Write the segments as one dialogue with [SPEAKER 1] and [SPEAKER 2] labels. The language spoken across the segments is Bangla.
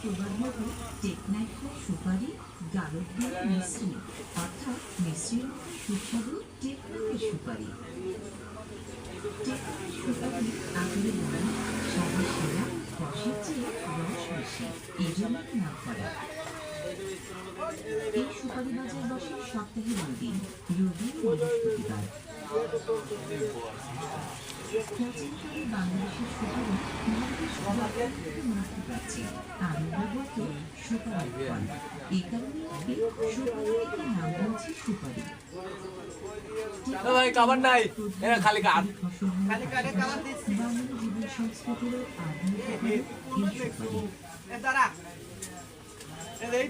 [SPEAKER 1] প্রবাদ মতো টেকনাইফা সুপারি গারদের মিশ্রি অর্থাৎ মিশ্রির সুস্বাদু টেকনাফের সুপারি। টেকনাফের সুপারি আগুনে বেশি এই জন্যই নাম করা। এই সুপারি সপ্তাহে বাংলাদেশের সুপারি ভারতের সুপারি থেকে মুক্তি পাচ্ছে আনন্দগত সুপারি ফল এই কারণে একে সুপারি থেকে নাম হয়েছে সুপারি
[SPEAKER 2] ভাই খাবার নাই। এরা খালি কাঠ
[SPEAKER 1] খালি কাঠে খাবার দিচ্ছি বাঙালি জীবন সংস্কৃতির আধুনিক এই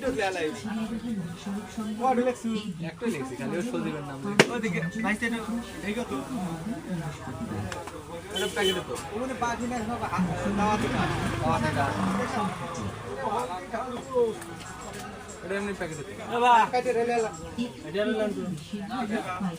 [SPEAKER 1] সুপারি ঝিনাইদহে মহাসড়ক সংলগ্ন এই
[SPEAKER 2] একটাই লিখছি খালি ওর সজীবের নাম
[SPEAKER 3] ওদিকে
[SPEAKER 2] প্যাকেটে তো
[SPEAKER 3] ওখানে বাকি না সব দাওয়া দিকা দাওয়া দিকা
[SPEAKER 2] এটা এমনি প্যাকেটে তো
[SPEAKER 3] কাটে রেলে
[SPEAKER 1] বেশিরভাগ পাইকারি